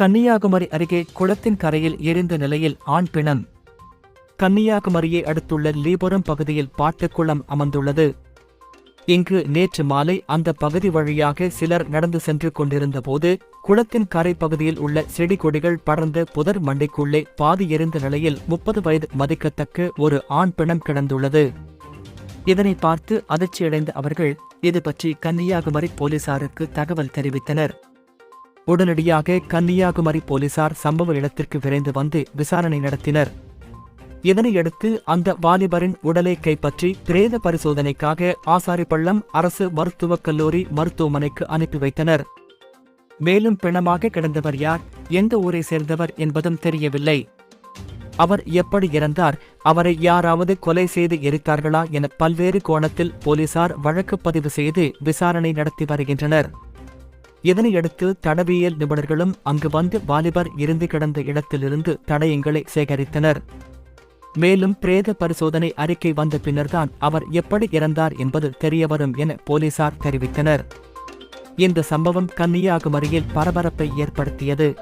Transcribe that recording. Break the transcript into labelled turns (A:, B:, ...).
A: கன்னியாகுமரி அருகே குளத்தின் கரையில் எரிந்த நிலையில் ஆண் பிணம். கன்னியாகுமரியை அடுத்துள்ள லீபுரம் பகுதியில் பாட்டுக்குளம் அமர்ந்துள்ளது. இங்கு நேற்று மாலை அந்த பகுதி வழியாக சிலர் நடந்து சென்று கொண்டிருந்தபோது குளத்தின் கரை பகுதியில் உள்ள செடி கொடிகள் படர்ந்த புதர் மண்டைக்குள்ளே பாதி எரிந்த நிலையில் முப்பது வயது மதிக்கத்தக்க ஒரு ஆண் பிணம் கிடந்துள்ளது. இதனை பார்த்து அதிர்ச்சியடைந்த அவர்கள் இது பற்றி கன்னியாகுமரி போலீசாருக்கு தகவல் தெரிவித்தனர். உடனடியாக கன்னியாகுமரி போலீசார் சம்பவ இடத்திற்கு விரைந்து வந்து விசாரணை நடத்தினர். இதனையடுத்து அந்த வாலிபரின் உடலை கைப்பற்றி பிரேத பரிசோதனைக்காக ஆசாரிப்பள்ளம் அரசு மருத்துவக் கல்லூரி மருத்துவமனைக்கு அனுப்பி வைத்தனர். மேலும் பிணமாக கிடந்தவர் யார் எந்த ஊரை சேர்ந்தவர் என்பதும் தெரியவில்லை. அவர் எப்படி இறந்தார் அவரை யாராவது கொலை செய்து எரித்தார்களா என பல்வேறு கோணத்தில் போலீசார் வழக்கு பதிவு செய்து விசாரணை நடத்தி வருகின்றனர். இதனையடுத்து தடவியல் நிபுணர்களும் அங்கு வந்து வாலிபர் இருந்து கிடந்த இடத்திலிருந்து தடயங்களை சேகரித்தனர். மேலும் பிரேத பரிசோதனை அறிக்கை வந்த பின்னர்தான் அவர் எப்படி இறந்தார் என்பது தெரியவரும் என போலீசார் தெரிவித்தனர். இந்த சம்பவம் கன்னியாகுமரியில் பரபரப்பை ஏற்படுத்தியது.